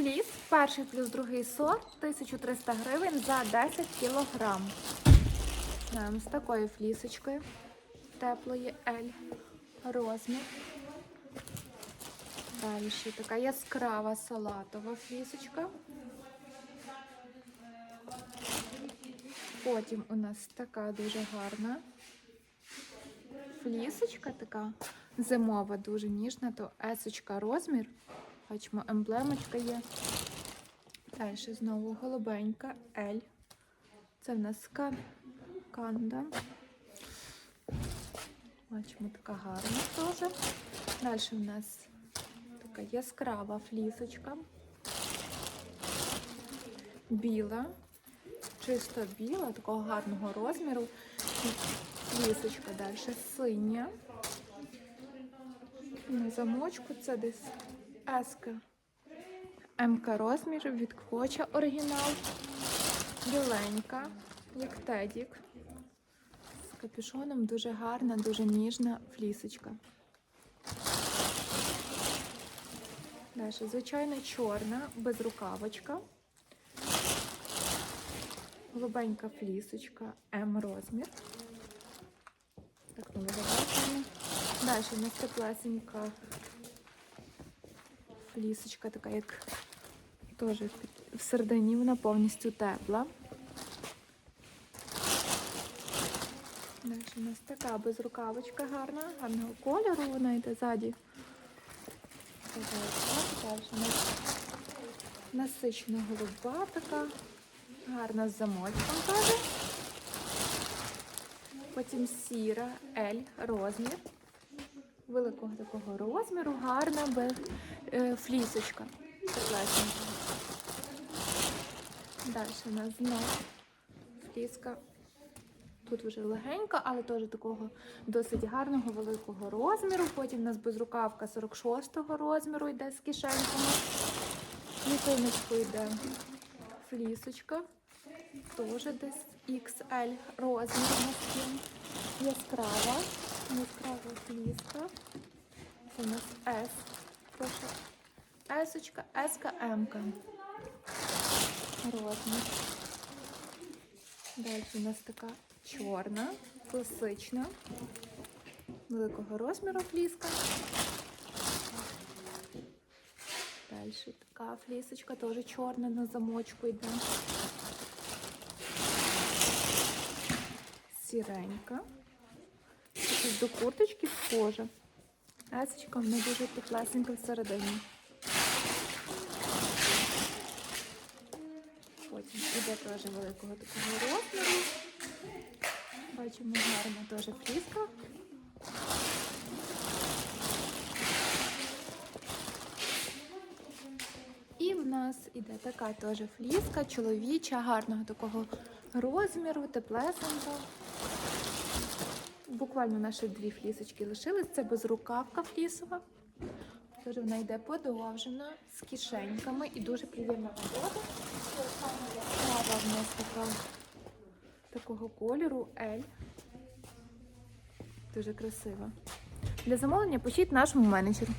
Фліс, перший плюс другий сорт, 1300 гривень за 10 кілограм. З такою флісочкою теплої L розмір. Далі ще така яскрава салатова флісочка. Потім у нас така дуже гарна флісочка, така зимова, дуже ніжна, то есочка розмір. Бачимо, емблемочка є. Далі знову голубенька L. Це в нас кан... канда. Бачимо, така гарна теж. Далі у нас така яскрава флісочка. Біла, чисто біла, такого гарного розміру. Флісочка далі синя. На замочку це десь еска. МК розмір від квоча оригінал. Біленька, як тедік. З капюшоном дуже гарна, дуже ніжна флісочка. Далі, звичайно, чорна, безрукавочка. Голубенька флісочка, М розмір. Так не виглядає. Далі у нас теплесенька флісочка, така як теж під- всередині вона повністю тепла. Далі у нас така безрукавочка гарна, гарного кольору, вона йде ззаді. Далі у нас насичена голуба така, гарна з замочком теж. Потім сіра L розмір. Великого такого розміру, гарна без флісочка. Теплесенька. Далі у нас знову фліска. Тут вже легенька, але теж такого досить гарного великого розміру. Потім у нас безрукавка 46-го розміру йде з кишеньками. Мітиночку йде флісочка. Теж десь XL розмір у нас. Яскрава. Яскрава фліска. Це у нас S. Прошу. Есочка, Еска, Емка. Розмір. Далі у нас така чорна, класична, великого розміру фліска. Далі така флісочка, теж чорна на замочку йде. Сіренька. До курточки схожа. Есочка, вона дуже теплесенька всередині. Потім іде теж великого такого розміру. Бачимо гарна теж фліска. І в нас іде така теж фліска, чоловіча, гарного такого розміру, теплесенька. Буквально наші дві флісочки лишились. Це безрукавка флісова. Теж вона йде подовжена, з кишеньками і дуже приємна робота. Яскрава в нас така такого кольору L. Дуже красива. Для замовлення пишіть нашому менеджеру.